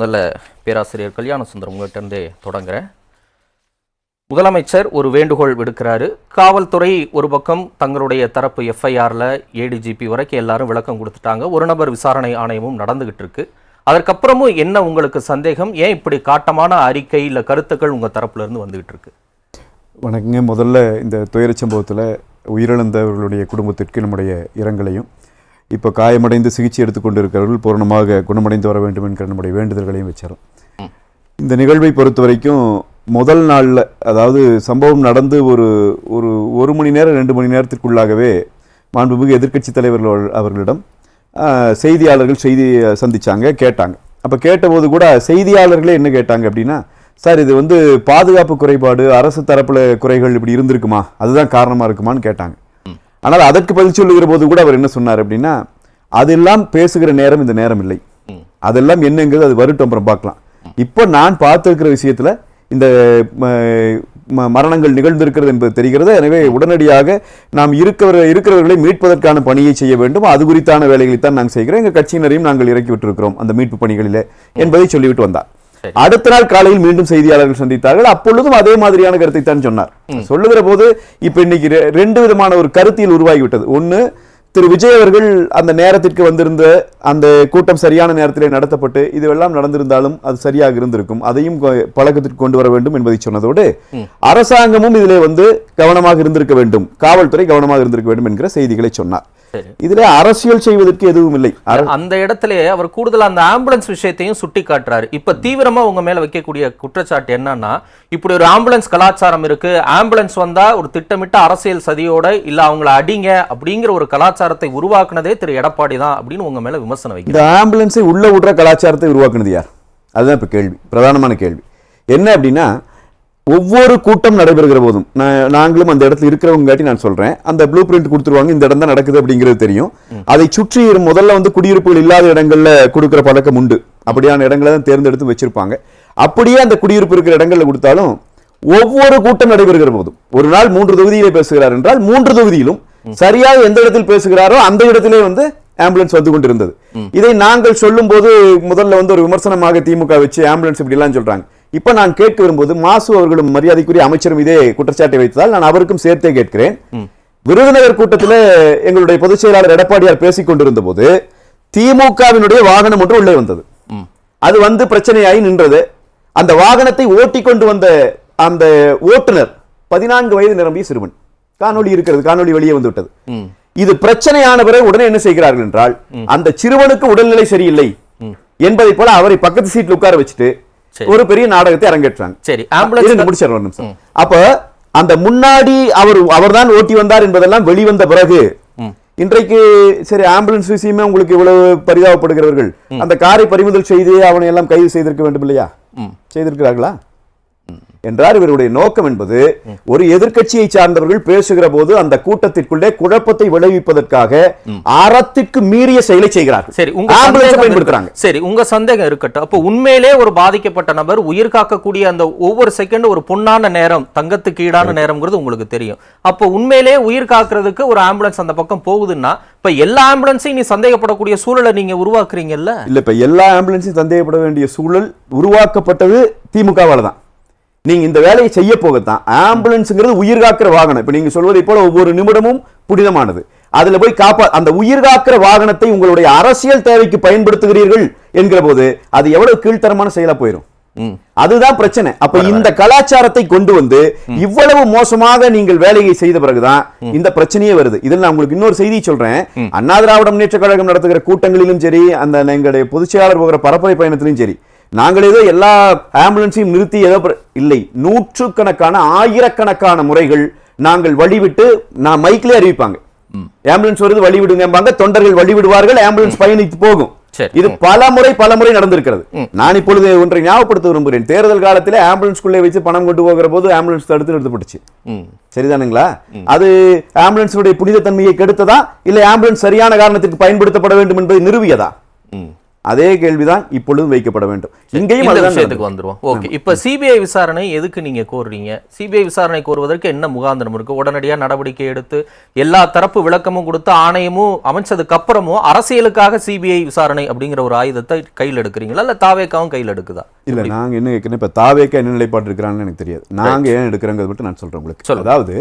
முதல்ல பேராசிரியர் கல்யாண சுந்தரம் உங்கள்கிட்ட தொடங்குறேன். முதலமைச்சர் ஒரு வேண்டுகோள் விடுக்கிறாரு. காவல்துறை ஒரு பக்கம் தங்களுடைய தரப்பு எஃப்ஐஆரில் ஏடிஜிபி வரைக்கும் எல்லாரும் விளக்கம் கொடுத்துட்டாங்க. ஒரு நபர் விசாரணை ஆணையமும் நடந்துகிட்டு இருக்கு அதற்கப்புறமும் என்ன உங்களுக்கு சந்தேகம்? ஏன் இப்படி காட்டமான அறிக்கை இல்லை கருத்துக்கள் உங்கள் தரப்புலேருந்து வந்துகிட்டு இருக்கு வணக்கங்க. முதல்ல இந்த துயரச் சம்பவத்தில் உயிரிழந்தவர்களுடைய குடும்பத்திற்கு நம்முடைய இரங்கலையும் இப்போ காயமடைந்து சிகிச்சை எடுத்துக்கொண்டிருக்கிறவர்கள் பூரணமாக குணமடைந்து வர வேண்டும் என்கிற நம்முடைய வேண்டுதல்களையும் வச்சிடும் இந்த நிகழ்வை பொறுத்த வரைக்கும் முதல் நாளில் அதாவது சம்பவம் நடந்து ஒரு ஒரு ஒரு மணி நேரம் ரெண்டு மணி நேரத்திற்குள்ளாகவே மாண்புமிகு எதிர்க்கட்சி தலைவர்கள் அவர்களிடம் செய்தியாளர்கள் செய்தி சந்தித்தாங்க கேட்டாங்க. அப்போ கேட்டபோது கூட செய்தியாளர்களே என்ன கேட்டாங்க அப்படின்னா சார் இது வந்து பாதுகாப்பு குறைபாடு அரசு தரப்பில் குறைகள் இப்படி இருந்திருக்குமா? அதுதான் காரணமாக இருக்குமான்னு கேட்டாங்க. ஆனால் அதற்கு பதில் சொல்லுகிற போது கூட அவர் என்ன சொன்னார் அப்படின்னா அதெல்லாம் பேசுகிற நேரம் இந்த நேரம் இல்லை. அதெல்லாம் என்னங்கிறது அது வருட்டம் அப்புறம் பார்க்கலாம். இப்போ நான் பார்த்திருக்கிற விஷயத்துல இந்த மரணங்கள் நிகழ்ந்திருக்கிறது என்பது தெரிகிறது. எனவே உடனடியாக நாம் இருக்கிற இருக்கிறவர்களை மீட்பதற்கான பணியை செய்ய வேண்டும். அது குறித்தான வேலைகளை தான் நாங்கள் செய்கிறோம். எங்கள் கட்சியினரையும் நாங்கள் இறக்கி விட்டிருக்கிறோம் அந்த மீட்பு பணிகளிலே என்பதை சொல்லிவிட்டு வந்தார். அடுத்த நாள் காலையில் மீண்டும் செய்தியாளர்கள் சந்தித்தார்கள். அப்பொழுதும் அதே மாதிரியான கருத்தை தான் சொன்னார். சொல்லுகிற போது இப்ப இன்னைக்கு ரெண்டு விதமான ஒரு கருத்தியல் உருவாகிவிட்டது. ஒண்ணு திரு விஜய் அவர்கள் அந்த நேரத்திற்கு வந்திருந்த அந்த கூட்டம் சரியான நேரத்திலே நடத்தப்பட்டு இதுவெல்லாம் நடந்திருந்தாலும் அது சரியாக இருந்திருக்கும். அதையும் பழக்கத்திற்கு கொண்டு வர வேண்டும் என்பதை சொன்னதோடு அரசாங்கமும் இதிலே வந்து கவனமாக இருந்திருக்க வேண்டும். காவல்துறை கவனமாக இருந்திருக்க வேண்டும் என்கிற செய்திகளை சொன்னார். இதிலே அரசியல் செய்வதற்கு எதுவும் இல்லை. அந்த இடத்துல அவர் கூடுதலா அந்த ஆம்புலன்ஸ் விஷயத்தையும் சுட்டி காட்டுறாரு இப்ப தீவிரமா உங்க மேல வைக்கக்கூடிய குற்றச்சாட்டு என்னன்னா இப்படி ஒரு ஆம்புலன்ஸ் கலாச்சாரம் இருக்கு. ஆம்புலன்ஸ் வந்தா ஒரு திட்டமிட்ட அரசியல் சதியோட இல்ல அவங்கள அடிங்க அப்படிங்கிற ஒரு கலாச்சாரத்தை உருவாக்குனதே திரு எடப்பாடி தான் அப்படின்னு உங்க மேல விமர்சனம் வைக்கிறார். இந்த ஆம்புலன்ஸை உள்ள விடுற கலாச்சாரத்தை உருவாக்குனது யார்? அதுதான் இப்போ கேள்வி. பிரதானமான கேள்வி. என்ன அப்படின்னா ஒவ்வொரு கூட்டம் நடைபெறுகிற போதும் நான் நாங்களும் அந்த இடத்துல இருக்கிறவங்காட்டி நான் சொல்றேன். அந்த ப்ளூ பிரிண்ட் கொடுத்துருவாங்க இந்த இடம் தான் நடக்குது அப்படிங்கிறது தெரியும். அதை சுற்றி முதல்ல வந்து குடியிருப்புகள் இல்லாத இடங்கள்ல கொடுக்குற பழக்கம் உண்டு. அப்படியான இடங்களை தான் தேர்ந்தெடுத்து வச்சிருப்பாங்க. அப்படியே அந்த குடியிருப்பு இருக்கிற இடங்கள்ல கொடுத்தாலும் ஒவ்வொரு கூட்டம் நடைபெறுகிற போதும். ஒரு நாள் மூன்று தொகுதியிலே பேசுகிறார் என்றால் மூன்று தொகுதியிலும் சரியாக எந்த இடத்தில் பேசுகிறாரோ அந்த இடத்திலே வந்து ஆம்புலன்ஸ் வந்து கொண்டிருந்தது. இதை நாங்கள் சொல்லும் போது முதல்ல வந்து ஒரு விமர்சனமாக திமுக வச்சு ஆம்புலன்ஸ் இப்படி எல்லாம் சொல்றாங்க. இப்ப நான் கேட்க வரும்போது மாசு அவர்களும் மரியாதைக்குரிய அமைச்சரும் இதே குற்றச்சாட்டை வைத்ததால் நான் அவருக்கும் சேர்த்தே கேட்கிறேன். விருதுநகர் கூட்டத்தில் எங்களுடைய பொதுச் செயலாளர் எடப்பாடியார் பேசிக் கொண்டிருந்த போது திமுகவினுடைய வாகனம் ஒன்று உள்ளே வந்தது. அது வந்து பிரச்சனையாகி நின்றது. அந்த வாகனத்தை ஓட்டி கொண்டு வந்த அந்த ஓட்டுநர் பதினான்கு வயது நிரம்பிய சிறுவன். காணொளி இருக்கிறது காணொளி வெளியே வந்து விட்டது. இது பிரச்சனையான பிறகு உடனே என்ன செய்கிறார்கள் என்றால் அந்த சிறுவனுக்கு உடல்நிலை சரியில்லை என்பதை போல அவரை பக்கத்து சீட்ல உட்கார வச்சுட்டு. ஒரு பெரிய நாடகத்தை அரங்கேற்றாங்க சரி ஆம்புலன்ஸ் முடிச்சிடுறேன் ஒரு நிமிஷம். அப்ப அந்த முன்னாடி அவர் அவர்தான் ஓட்டி வந்தார் என்பதெல்லாம் வெளிவந்த பிறகு இன்றைக்கு சரி ஆம்புலன்ஸ் விஷயமே உங்களுக்கு இவ்வளவு பரிதாபப்படுகிறவர்கள் அந்த காரை பறிமுதல் செய்து அவனை எல்லாம் கைது செய்திருக்க வேண்டும் இல்லையா செய்திருக்கிறார்களா? என்றார். இவருடைய நோக்கம் என்பது ஒரு எதிர்க்கட்சியை சார்ந்தவர்கள் பேசுகிற போது அந்த கூட்டத்திற்குள்ளே குழப்பத்தை விளைவிப்பதற்காக அறத்திற்கு மீறிய செயலை செய்கிறார்கள். சரி உங்க பயன்படுத்துறாங்க. சரி உங்க சந்தேகம் இருக்கட்டும். அப்போ உண்மையிலே ஒரு பாதிக்கப்பட்ட நபர் உயிர் காக்கக்கூடிய அந்த ஒவ்வொரு செகண்ட் ஒரு பொன்னான நேரம் தங்கத்துக்கு ஈடான நேரம்ங்கிறது உங்களுக்கு தெரியும். அப்போ உண்மையிலே உயிர் காக்குறதுக்கு ஒரு ஆம்புலன்ஸ் அந்த பக்கம் போகுதுன்னா இப்ப எல்லா ஆம்புலன்ஸையும் நீ சந்தேகப்படக்கூடிய சூழலை நீங்க உருவாக்குறீங்கல்ல? இல்ல இப்ப எல்லா ஆம்புலன்ஸையும் சந்தேகப்பட வேண்டிய சூழல் உருவாக்கப்பட்டது திமுகவால தான். நீங்க இந்த வேலையை செய்ய போகத்தான். ஆம்புலன்ஸ்ங்கிறது உயிர் காக்கிற வாகனம். இப்ப நீங்க சொல்வதை போல ஒவ்வொரு நிமிடமும் புனிதமானது. அதுல போய் காப்பா அந்த உயிர் காக்கிற வாகனத்தை உங்களுடைய அரசியல் தேவைக்கு பயன்படுத்துகிறீர்கள் என்கிற போது அது எவ்வளவு கீழ்த்தரமான செயலா போயிடும் அதுதான் பிரச்சனை. அப்ப இந்த கலாச்சாரத்தை கொண்டு வந்து இவ்வளவு மோசமாக நீங்கள் வேலையை செய்த பிறகுதான் இந்த பிரச்சனையே வருது. இதில் நான் உங்களுக்கு இன்னொரு செய்தி சொல்றேன். அண்ணா திராவிட முன்னேற்ற கழகம் நடத்துகிற கூட்டங்களிலும் சரி அந்த எங்களுடைய பொதுச் செயலாளர் போகிற பரப்புரை பயணத்திலும் சரி நாங்கள் ஏதோ எல்லா ஆம்புலன்ஸையும் நிறுத்தி ஏதோ இல்லை நூற்றுக்கணக்கான ஆயிரக்கணக்கான முறைகள் நாங்கள் வழிவிட்டு நான் மைக்கிலே அறிவிப்பாங்க. ஆம்புலன்ஸ் வருது வழி விடுங்கம்பாங்க தொண்டர்கள் வழி விடுவார்கள் ஆம்புலன்ஸ் பயணித்து போகும். இது பல முறை பல முறை நடந்திருக்கிறது. நான் இப்பொழுது ஒன்றை ஞாபகப்படுத்த விரும்புகிறேன். தேர்தல் காலத்திலே ஆம்புலன்ஸ்குள்ளே வச்சு பணம் கொண்டு போகிற போது ஆம்புலன்ஸ் தடுத்து நிறுத்தப்பட்டுச்சு. சரிதானுங்களா? அது ஆம்புலன்ஸுடைய புனித தன்மையை கெடுத்ததா? இல்லை ஆம்புலன்ஸ் சரியான காரணத்திற்கு பயன்படுத்தப்பட வேண்டும் என்பதை நிறுவியதா. அதே கேள்விதான் இப்பொழுதும் வைக்கப்பட வேண்டும். இங்கேயும் விஷயத்துக்கு வந்துருவோம். ஓகே இப்ப சிபிஐ விசாரணை எதுக்கு நீங்க கோருறீங்க? சிபிஐ விசாரணை கோருவதற்கு என்ன முகாந்திரம் இருக்கு? உடனடியா நடவடிக்கை எடுத்து எல்லா தரப்பு விளக்கமும் கொடுத்து ஆணையமும் அமைச்சதுக்கு அப்புறமும் அரசியலுக்காக சிபிஐ விசாரணை அப்படிங்கிற ஒரு ஆயுதத்தை கையில் எடுக்கிறீங்களா? இல்ல தாவேக்காவும் கையில் எடுக்குதா? இல்ல நாங்க என்ன இப்ப தாவேக்கா என்ன நிலைப்பாடு இருக்கிறான்னு எனக்கு தெரியாது. நாங்க ஏன் எடுக்கிறோங்கிறது மட்டும் நான் சொல்றேன் உங்களுக்கு. அதாவது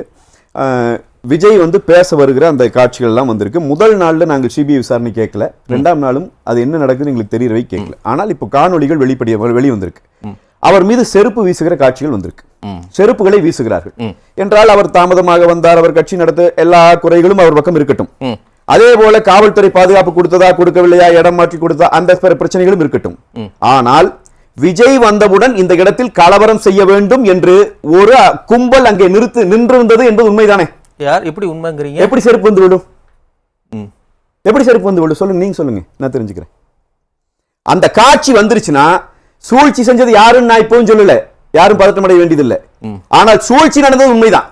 விஜய் வந்து பேச வருகிற அந்த காட்சிகள் எல்லாம் வந்திருக்கு. முதல் நாள்ல நாங்க சிபிஐ விசாரணை கேட்கல. ரெண்டாம் நாளும் அது என்ன நடக்குதுன்னு எங்களுக்கு தெரியறவை கேட்கல. ஆனால் இப்போ காணொளிகள் வெளிப்படைய வெளி வந்திருக்கு அவர் மீது செருப்பு வீசுகிற காட்சிகள் வந்திருக்கு. செருப்புகளை வீசுகிறார்கள். என்றால் அவர் தாமதமாக வந்தார் அவர் கட்சி நடத்த எல்லா குறைகளும் அவர் பக்கம் இருக்கட்டும். அதே போல காவல்துறை பாதுகாப்பு கொடுத்ததா கொடுக்கவில்லையா இடம் மாற்றி கொடுத்தா அந்த பிரச்சனைகளும் இருக்கட்டும். ஆனால் விஜய் வந்தவுடன் இந்த இடத்தில் கலவரம் செய்ய வேண்டும் என்று ஒரு கும்பல் அங்கே நிறுத்து நின்றிருந்தது என்பது உண்மைதானே? யார்? எப்படி உண்மைங்கிறீங்க? எப்படி செருப்பு வந்து விடும். எப்படி செருப்பு வந்து விடும் சொல்லுங்க நீங்க சொல்லுங்க. நான் தெரிஞ்சுக்கிறேன். அந்த காட்சி வந்துருச்சுன்னா சூழ்ச்சி செஞ்சது யாருன்னு நான் இப்பவும் சொல்லல. யாரும் பதட்டமடைய வேண்டியதில்லை. ஆனால் சூழ்ச்சி நடந்தது உண்மைதான்.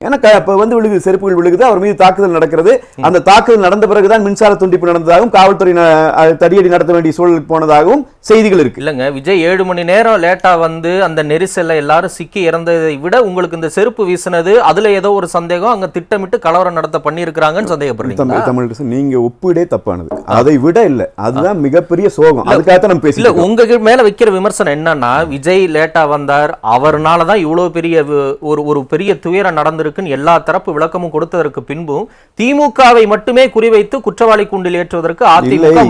எனக்கு அப்ப வந்து விழுகுது செருப்புகள் விழுகுது அவர் மீது தாக்குதல் நடக்கிறது. அந்த தாக்குதல் நடந்த பிறகுதான் மின்சார துண்டிப்பு நடந்ததாகவும் காவல்துறை தடியடி நடத்த வேண்டிய சூழலுக்கு போனதாகவும் செய்திகள் இருக்கு. இல்லங்க விஜய் ஏழு மணி நேரம் லேட்டா வந்து அந்த நெரிசல்ல எல்லாரும் சிக்கி இறந்ததை விட உங்களுக்கு இந்த செருப்பு வீசினது அதுல ஏதோ ஒரு சந்தேகம் அங்க திட்டமிட்டு கலவரம் நடத்த பண்ணியிருக்கிறாங்கன்னு சந்தேகப்படுறீங்களா? தமிழ் நீங்க ஒப்பிடே தப்பானது. அதை விட இல்ல அதுதான் மிகப்பெரிய சோகம். அதுக்காகத்தான் நம்ம இல்ல பேசி உங்க மேல வைக்கிற விமர்சனம் என்னன்னா விஜய் லேட்டா வந்தார் அவர்னால தான் இவ்வளவு பெரிய ஒரு ஒரு பெரிய துயரம் நடந்திருக்குன்னு எல்லா தரப்பு விளக்கமும் கொடுத்ததற்கு பின்பும் திமுகவை மட்டுமே குறிவைத்து குற்றவாளி கூண்டில் ஏற்றுவதற்கு அதிமுக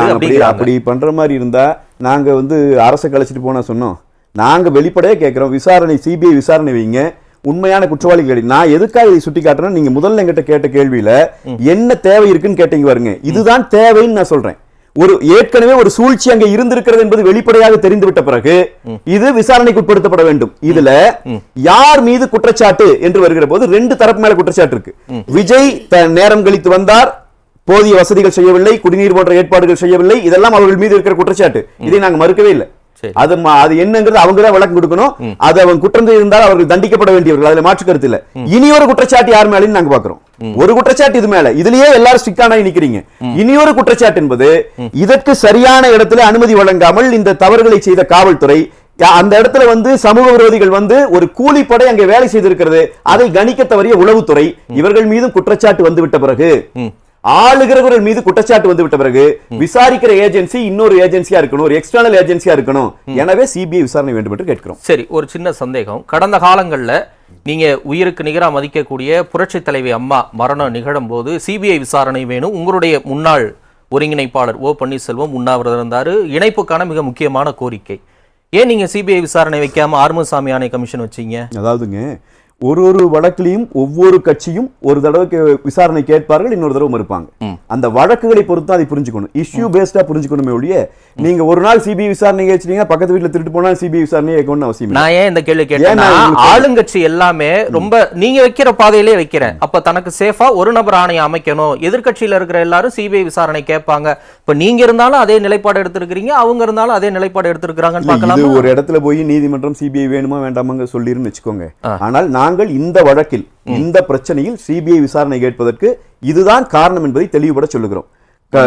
நான் அப்படி பண்ற மாதிரி இருந்தா நாங்க வந்து அரசை கழிச்சிட்டு போனா சொன்னோம். நாங்க வெளிப்படையா கேட்கிறோம் விசாரணை சிபிஐ விசாரணை வைங்க. உண்மையான குற்றவாளிகள் நான் எதுக்காக இதை சுட்டி காட்டுறேன் நீங்க முதல்ல என்கிட்ட கேட்ட கேள்வியில என்ன தேவை இருக்குன்னு கேட்டீங்க பாருங்க. இதுதான் தேவைன்னு நான் சொல்றேன். ஒரு ஏற்கனவே ஒரு சூழ்ச்சி அங்க இருந்திருக்கிறது என்பது வெளிப்படையாக தெரிந்துவிட்ட பிறகு இது விசாரணைக்கு உட்படுத்தப்பட வேண்டும். இதுல யார் மீது குற்றச்சாட்டு என்று வருகிற போது ரெண்டு தரப்பு மேல குற்றச்சாட்டு இருக்கு. விஜய் நேரம் கழித்து வந்தார் போதிய வசதிகள் செய்யவில்லை குடிநீர் போன்ற ஏற்பாடுகள் செய்யவில்லை இதெல்லாம் அவர்கள் மீது இருக்கிற குற்றச்சாட்டு. இதை நாங்க மறுக்கவே இல்லை. அது அது என்னங்கிறது அவங்க தான் விளக்கம் கொடுக்கணும். அது அவன் குற்றம் செய்திருந்தால் அவர்கள் தண்டிக்கப்பட வேண்டியவர்கள். அதுல மாற்று கருத்து இல்ல. இனி ஒரு குற்றச்சாட்டு யார் மேலேயும் நாங்க பாக்குறோம். ஒரு குற்றச்சாட்டு இது மேல. இதுலயே எல்லாரும் ஸ்டிக்கானா நிக்கிறீங்க. இனியொரு குற்றச்சாட்டு என்பது இதற்கு சரியான இடத்துல அனுமதி வழங்காமல் இந்த தவறுகளை செய்த காவல்துறை அந்த இடத்துல வந்து சமூக விரோதிகள் வந்து ஒரு கூலிப்படை அங்கே வேலை செய்திருக்கிறது. அதை கணிக்க தவறிய உளவுத்துறை இவர்கள் மீதும் குற்றச்சாட்டு வந்து விட்ட பிறகு ஆளுகிறவர்கள் மீது குற்றச்சாட்டு வந்து விட்ட பிறகு விசாரிக்கிற ஏஜென்சி இன்னொரு ஏஜென்சியா இருக்கணும் ஒரு எக்ஸ்டர்னல் ஏஜென்சியா இருக்கணும். எனவே சிபிஐ விசாரணை வேண்டும் என்று கேட்கிறோம். சரி ஒரு சின்ன சந்தேகம். கடந்த காலங்கள்ல நீங்க உயிருக்கு நிகரா மதிக்கக்கூடிய புரட்சி தலைவி அம்மா மரணம் நிகழும் போது சிபிஐ விசாரணை வேணும். உங்களுடைய முன்னாள் ஒருங்கிணைப்பாளர் ஓ பன்னீர்செல்வம் உண்ணாவிரதம் இருந்தாரு. இணைப்புக்கான மிக முக்கியமான கோரிக்கை. ஏன் நீங்க சிபிஐ விசாரணை வைக்காம ஆறுமுகசாமி ஆணை கமிஷன் வச்சீங்க? அதாவதுங்க ஒரு ஒரு வழக்கிலையும் ஒவ்வொரு கட்சியும் ஒரு தடவைக்கு விசாரணை கேட்பார்கள் இன்னொரு தடவை மறுப்பாங்க. அந்த வழக்குகளை பொறுத்து அதை புரிஞ்சுக்கணும். இஷ்யூ பேஸ்டா புரிஞ்சுக்கணுமே ஒழிய நீங்க ஒரு நாள் சிபிஐ விசாரணை கேட்டீங்க பக்கத்து வீட்டுல திருட்டு போனா சிபிஐ விசாரணை கேட்கணும்னு அவசியம். நான் ஏன் இந்த கேள்வி நான் உங்களுக்கு ஆளுங்கட்சி எல்லாமே ரொம்ப நீங்க வைக்கிற பாதையிலே வைக்கிறேன். அப்ப தனக்கு சேஃபா ஒரு நபர் ஆணையம் அமைக்கணும். எதிர்க்கட்சியில இருக்கிற எல்லாரும் சிபிஐ விசாரணை கேட்பாங்க. இப்ப நீங்க இருந்தாலும் அதே நிலைப்பாடு எடுத்திருக்கிறீங்க அவங்க இருந்தாலும் அதே நிலைப்பாடு எடுத்திருக்கிறாங்கன்னு பார்க்கலாம்? ஒரு இடத்துல போய் நீதிமன்றம் சிபிஐ வேணுமா வேண்டாமாங்க சொல்லிருன்னு வச்சுக்கோங்க. ஆனால் நாங்கள் இந்த வழக்கில் இந்த பிரச்சனையில் சிபிஐ விசாரணை கேட்பதற்கு இதுதான் காரணம் என்பதை தெளிவுபட சொல்லுகிறோம்.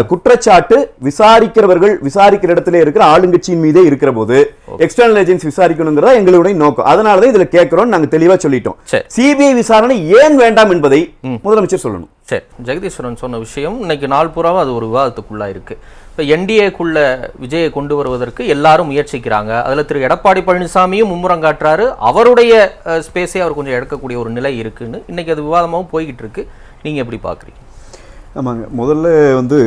குற்றச்சாட்டு விசாரிக்கிறவர்கள் விசாரிக்கிற இடத்துல இருக்கிற ஆளுங்கட்சியின் மீதே இருக்கிற போது எக்ஸ்டர்னல் ஏஜென்சி விசாரிக்கணுங்கிறதா எங்களுடைய நோக்கம். அதனாலதான் இதுல கேட்கிறோம் நாங்க தெளிவா சொல்லிட்டோம். சிபிஐ விசாரணை ஏன் வேண்டாம் என்பதை முதலமைச்சர் சொல்லணும். சரி ஜெகதீஸ்வரன் சொன்ன விஷயம் இன்னைக்கு நாள் பூராவும் அது ஒரு விவாதத்துக்குள்ளா இருக்கு இப்போ என்டிஏக்குள்ள விஜயை கொண்டு வருவதற்கு எல்லாரும் முயற்சிக்கிறாங்க. அதுல திரு எடப்பாடி பழனிசாமியும் மும்முரம் காட்டுறாரு அவருடைய ஸ்பேஸே அவர் கொஞ்சம் எடுக்கக்கூடிய ஒரு நிலை இருக்குன்னு இன்னைக்கு அது விவாதமாகவும் போய்கிட்டு இருக்கு நீங்க எப்படி பாக்குறீங்க? ஆமாங்க. முதல்ல வந்து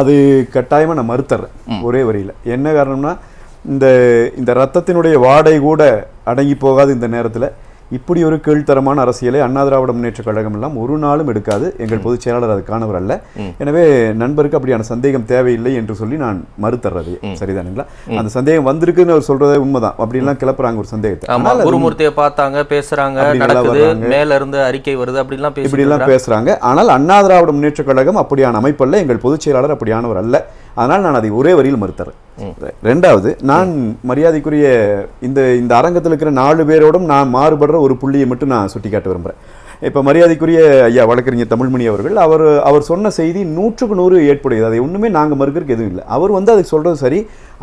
அது கட்டாயமாக நான் மறுத்தர்றேன். ஒரே வரியில். என்ன காரணம்னா இந்த இந்த ரத்தத்தினுடைய வாடை கூட அடங்கி போகாத இந்த நேரத்தில். இப்படி ஒரு கீழ்த்தரமான அரசியலை அண்ணா திராவிட முன்னேற்ற கழகம் எல்லாம் ஒரு நாளும் எடுக்காது. எங்கள் பொதுச் செயலாளர் அதுக்கானவர் அல்ல. எனவே நண்பருக்கு அப்படியான சந்தேகம் தேவையில்லை என்று சொல்லி நான் மறுத்தர்றது. சரிதானுங்களா அந்த சந்தேகம் வந்திருக்குன்னு அவர் சொல்றதே உண்மைதான். அப்படிலாம் கிளப்புறாங்க ஒரு சந்தேகத்தை. குருமூர்த்தியை பார்த்தாங்க பேசுறாங்க நடக்குது. மேல இருந்து அறிக்கை வருது அப்படிலாம் இப்படி எல்லாம் பேசுறாங்க. ஆனால் அண்ணா திராவிட முன்னேற்ற கழகம் அப்படியான அமைப்பல்ல எங்கள் பொதுச் செயலாளர் அப்படியானவர் அல்ல. அதனால் நான் அதை ஒரே வரியில் மறுத்தறேன். ரெண்டாவது நான் மரியாதைக்குரிய இந்த இந்த அரங்கத்தில் இருக்கிற நாலு பேரோடும் நான் மாறுபடுற ஒரு புள்ளியை மட்டும் நான் சுட்டிக்காட்ட விரும்புறேன். இப்போ மரியாதைக்குரிய ஐயா வழக்கறிஞர் தமிழ்மணி அவர்கள் அவர் அவர் சொன்ன செய்தி நூற்றுக்கு நூறு ஏற்புடையது. அதை ஒண்ணுமே நாங்க மறுக்கிறதுக்கு எதுவும் இல்லை. அவர் வந்து அதை சொல்றது சரி.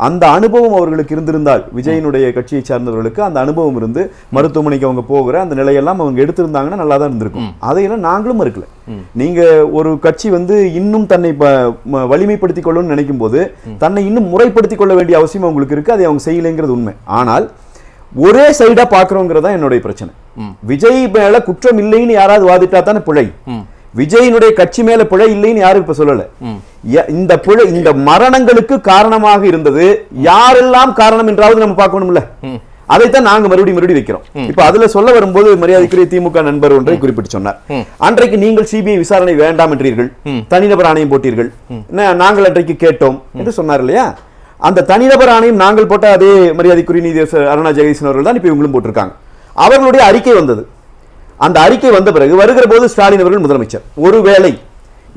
அந்த அனுபவம் அவர்களுக்கு இருந்திருந்தால் விஜயனுடைய கட்சியை சார்ந்தவர்களுக்கு அந்த அனுபவம் இருந்து மருத்துவமனைக்கு அவங்க போகிற அந்த நிலையெல்லாம் அவங்க எடுத்திருந்தாங்கன்னா நல்லா தான் இருந்திருக்கும் அதையெல்லாம் நாங்களும் மறுக்கல. நீங்க ஒரு கட்சி வந்து இன்னும் தன்னை வலிமைப்படுத்திக் கொள்ளணும்னு நினைக்கும் போது தன்னை இன்னும் முறைப்படுத்திக் கொள்ள வேண்டிய அவசியம் அவங்களுக்கு இருக்கு. அதை அவங்க செய்யலைங்கிறது உண்மை. ஆனால் ஒரே சைடா பாக்குறோங்கிறது தான் என்னுடைய பிரச்சனை. விஜய் மேல குற்றம் இல்லைன்னு யாராவது வாதிட்டா தானே பிழை? விஜயினுடைய கட்சி மேல பிழை இல்லைன்னு யாரும் இப்ப சொல்லல. இந்த பிழை இந்த மரணங்களுக்கு காரணமாக இருந்தது. யாரெல்லாம் காரணம் என்றாவது நம்ம பார்க்கணும்ல. அதைத்தான் நாங்க மறுபடியும் மறுபடியும் வைக்கிறோம். இப்ப அதுல சொல்ல வரும்போது மரியாதைக்குரிய திமுக நண்பர் ஒன்றை குறிப்பிட்டு சொன்னார். அன்றைக்கு நீங்கள் சிபிஐ விசாரணை வேண்டாம் என்றீர்கள். தனிநபர் ஆணையம் போட்டீர்கள். நாங்கள் அன்றைக்கு கேட்டோம் என்று சொன்னார் இல்லையா? அந்த தனிநபர் ஆணையம் நாங்கள் போட்ட அதே மரியாதைக்குரிய நீதி அருணா ஜெகதீசன் அவர்கள் தான் இப்ப இவங்களும் போட்டிருக்காங்க. அவர்களுடைய அறிக்கை வந்தது. அந்த அறிக்கை வந்த பிறகு வருகிற போது ஸ்டாலின் அவர்கள் முதலமைச்சர். ஒருவேளை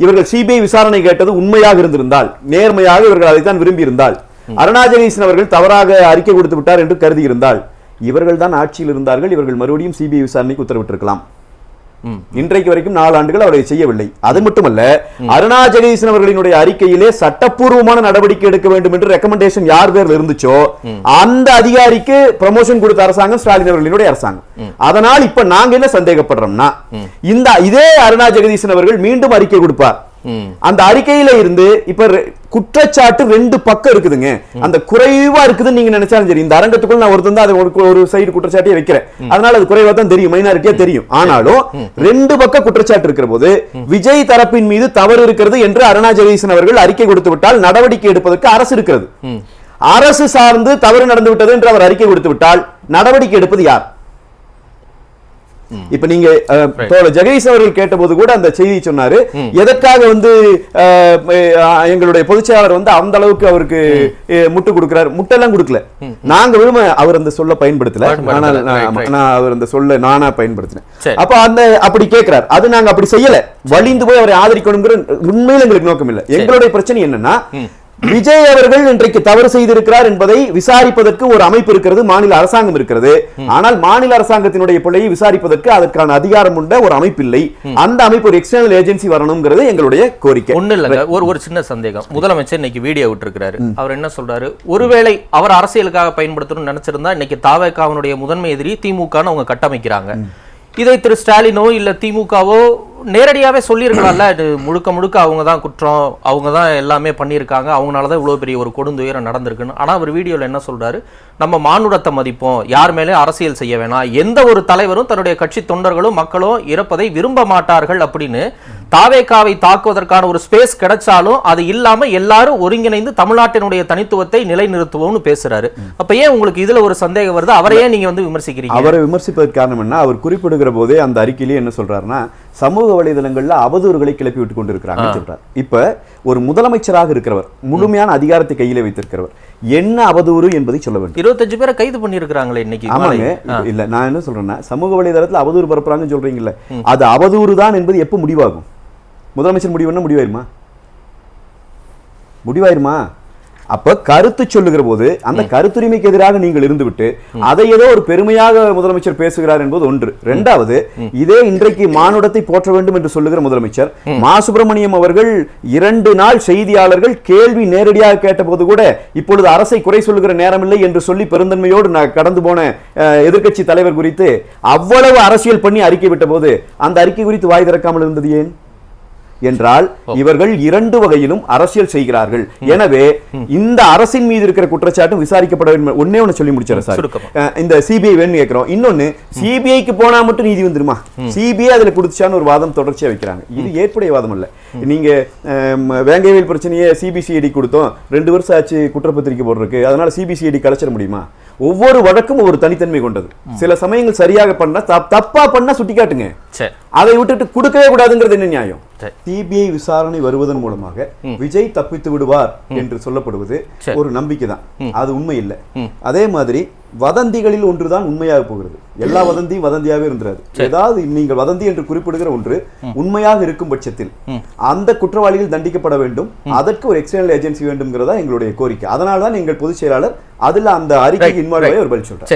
இவர்கள் சிபிஐ விசாரணை கேட்டது உண்மையாக இருந்திருந்தால் நேர்மையாக இவர்கள் அதைத்தான் விரும்பி இருந்தால் அருணா ஜெகதீசன் அவர்கள் தவறாக அறிக்கை கொடுத்து விட்டார் என்று கருதி இருந்தால் இவர்கள் தான் ஆட்சியில் இருந்தார்கள் இவர்கள் மறுபடியும் சிபிஐ விசாரணைக்கு உத்தரவிட்டிருக்கலாம். இன்றைக்கு வரைக்கும் நாலு ஆண்டுகள் அவரை செய்யவில்லை. அது மட்டுமல்ல அருணா ஜெகதீசன் அவர்களினுடைய அறிக்கையிலே சட்டப்பூர்வமான நடவடிக்கை எடுக்க வேண்டும் என்று ரெக்கமெண்டேஷன் யார் பேர்ல இருந்துச்சோ அந்த அதிகாரிக்கு ப்ரமோஷன் கொடுத்த அரசாங்கம் ஸ்டாலின் அவர்களினுடைய அரசாங்கம். அதனால் இப்ப நாங்க என்ன சந்தேகப்படுறோம்னா இந்த இதே அருணா ஜெகதீசன் அவர்கள் மீண்டும் அறிக்கை கொடுப்பார். அந்த அறிக்கையில இருந்து இப்ப குற்றச்சாட்டு ரெண்டு பக்கம் இருக்குதுங்க. அந்த குறைவா இருக்குதுன்னு நீங்க நினைச்சாலும் சரி இந்த அரங்கத்துக்குள்ள நான் ஒருத்தன் தான் ஒரு சைடு குற்றச்சாட்டே வைக்கிறேன். அதனால அது குறைவா தான் தெரியும் மைனாரிட்டியா தெரியும். ஆனாலும் ரெண்டு பக்கம் குற்றச்சாட்டு இருக்கிற போது விஜய் தரப்பின் மீது தவறு இருக்கிறது என்று அருணா ஜெகதீசன் அவர்கள் அறிக்கை கொடுத்து விட்டால் நடவடிக்கை எடுப்பதற்கு அரசு இருக்கிறது. அரசு சார்ந்து தவறு நடந்து விட்டது என்று அவர் அறிக்கை கொடுத்து விட்டால் நடவடிக்கை எடுப்பது யார்? இப்ப நீங்க தோழர் ஜெகதீஷ் அவர்கள் கேட்டபோது கூட அந்த செய்தி சொன்னாரு. எதற்காக வந்து எங்களுடைய பொதுச் செயலாளர் வந்து அந்த அளவுக்கு அவருக்கு முட்டு கொடுக்கிறார். முட்டெல்லாம் கொடுக்கல. நாங்க விரும்ப அவர் அந்த சொல்ல பயன்படுத்தல. ஆனால் நான் அவர் அந்த சொல்ல நானா பயன்படுத்தினேன். அப்ப அந்த அப்படி கேட்கிறார் அது நாங்க அப்படி செய்யல. வலிந்து போய் அவரை ஆதரிக்கணுங்கிற உண்மையில எங்களுக்கு நோக்கம் இல்ல எங்களுடைய பிரச்சனை என்னன்னா விஜய் அவர்கள் இன்றைக்கு தவறு செய்திருக்கிறார் என்பதை விசாரிப்பதற்கு ஒரு அமைப்பு இருக்கிறது மாநில அரசாங்கம் இருக்கிறது. ஆனால் மாநில அரசாங்கத்தினுடைய பிள்ளையை விசாரிப்பதற்கு அதற்கான அதிகாரம் உண்ட ஒரு அமைப்பு இல்லை அந்த அமைப்பு ஒரு எக்ஸ்டர்னல் ஏஜென்சி வரணுங்கிறது எங்களுடைய கோரிக்கை. ஒண்ணு இல்லைங்க. ஒரு ஒரு சின்ன சந்தேகம். முதலமைச்சர் இன்னைக்கு வீடியோ விட்டுருக்காரு அவர் என்ன சொல்றாரு? ஒருவேளை அவர் அரசியலுக்காக பயன்படுத்தணும்னு நினைச்சிருந்தா இன்னைக்கு தாவேக்காவினுடைய முதன்மை எதிரி திமுகன்னு அவங்க கட்டமைக்கிறாங்க. இதை திரு ஸ்டாலினோ இல்ல திமுகவோ நேரடியாவே சொல்லியிருக்கலாம்ல இது முழுக்க முழுக்க அவங்க தான் குற்றம் அவங்க தான் எல்லாமே பண்ணியிருக்காங்க அவங்களால தான் இவ்வளவு பெரிய ஒரு கொடுந்துயரம் நடந்திருக்குன்னு. ஆனா அவர் வீடியோல என்ன சொல்றாரு? நம்ம மானுடத்தை மதிப்போம் யார் மேலே அரசியல் செய்ய வேணாம் எந்த ஒரு தலைவரும் தன்னுடைய கட்சி தொண்டர்களும் மக்களும் இறப்பதை விரும்ப மாட்டார்கள் அப்படின்னு தாவேக்காவை தாக்குவதற்கான ஒரு ஸ்பேஸ் கிடைச்சாலும் அது இல்லாம எல்லாரும் ஒருங்கிணைந்து தமிழ்நாட்டினுடைய தனித்துவத்தை நிலைநிறுத்துவோம்னு பேசுறாரு. அப்ப ஏன் உங்களுக்கு இதுல ஒரு சந்தேகம் வருது? அவரையே நீங்க வந்து விமர்சிக்கிறீங்க. அவரை விமர்சிப்பதற்கு காரணம் என்ன? அவர் குறிப்பிடுகிற போதே அந்த அறிக்கையிலேயே என்ன சொல்றாருன்னா சமூக வலைதளங்கள்ல அவதூறுகளை கிளப்பி விட்டு கொண்டிருக்கிறாங்க சொல்றார் இப்ப ஒரு முதலமைச்சராக இருக்கிறவர் முழுமையான அதிகாரத்தை கையில வைத்திருக்கிறவர் என்ன அவதூறு என்பதை சொல்ல வேண்டும். இருபத்தஞ்சு பேரை கைது பண்ணியிருக்கிறாங்களே இன்னைக்கு ஆமாங்க. இல்ல நான் என்ன சொல்றேன்னா சமூக வலைதளத்துல அவதூறு பரப்புறாங்கன்னு சொல்றீங்கல்ல அது அவதூறு தான் என்பது எப்ப முடிவாகும்? முதலமைச்சர் முடிவுன்னா முடிவாயிருமா? முடிவாயிருமா? அப்ப கருத்து சொல்லுகிற போது அந்த கருத்துரிமைக்கு எதிராக நீங்கள் இருந்துவிட்டு அதை ஏதோ ஒரு பெருமையாக முதலமைச்சர் பேசுகிறார் என்பது ஒன்று. இரண்டாவது இதே இன்றைக்கு மானுடத்தை போற்ற வேண்டும் என்று சொல்லுகிற முதலமைச்சர் மா. சுப்பிரமணியம் அவர்கள் இரண்டு நாள் செய்தியாளர்கள் கேள்வி நேரடியாக கேட்டபோது கூட இப்பொழுது அரசை குறை சொல்லுகிற நேரமில்லை என்று சொல்லி பெருந்தன்மையோடு நான் கடந்து போன அஹ், எதிர்க்கட்சி தலைவர் குறித்து அவ்வளவு அரசியல் பண்ணி அறிக்கை விட்ட போது அந்த அறிக்கை குறித்து வாய் திறக்காமல் இருந்தது ஏன்? என்றால் இவர்கள் இரண்டு வகையிலும் அரசியல் செய்கிறார்கள். எனவே இந்த அரசின் மீது இருக்கிற குற்றச்சாட்டு விசாரிக்கப்பட வேண்டும். ஒன்னே ஒண்ணு சொல்லி முடிச்சாரு சார். இந்த சிபிஐ வேணும்னு கேட்கிறோம். இன்னொன்னு சிபிஐக்கு போனா மட்டும் நீதி வந்துருமா? சிபிஐ அதுல கொடுத்துச்சான்னு ஒரு வாதம் தொடர்ச்சியா வைக்கிறாங்க. இது ஏற்புடைய வாதம் அல்ல. நீங்க வேங்கைவேல் பிரச்சனையை சிபிசிஐடி கொடுத்தோம். ரெண்டு வருஷம் ஆச்சு குற்றப்பத்திரிக்கை போடுறதுக்கு அதனால சிபிசிஐடி கலைச்சிட முடியுமா? ஒவ்வொரு வழக்கும் ஒரு தனித்தன்மை கொண்டது. சில சமயங்கள் சரியாக பண்ணா தப்- தப்பா பண்ணா சுட்டிக்காட்டுங்க. சரி அதை விட்டுட்டு கொடுக்கவே கூடாதுங்கிறது என்ன நியாயம். சிபிஐ விசாரணை வருவதன் மூலமாக விஜய் தப்பித்து விடுவார் என்று சொல்லப்படுவது. ஒரு நம்பிக்கை தான் அது உண்மை இல்லை. அதே மாதிரி வதந்திகளில் ஒன்றுதான் உண்மையாக போகிறது. எல்லா வதந்தியும் வதந்தியாவே இருந்துராது. ஏதாவது நீங்கள் வதந்தி என்று குறிப்பிடுகிற ஒன்று உண்மையாக இருக்கும் பட்சத்தில் அந்த குற்றவாளிகள் தண்டிக்கப்பட வேண்டும். அதற்கு ஒரு எக்ஸ்டர்னல் ஏஜென்சி வேண்டும்ங்கிறதா எங்களுடைய கோரிக்கை. அதனால தான் எங்கள் பொதுச் செயலாளர் அதுல அந்த அறிக்கைக்கு Right, இன்வால்வ் ஆகி. ஒரு பதில் சொல்றார்.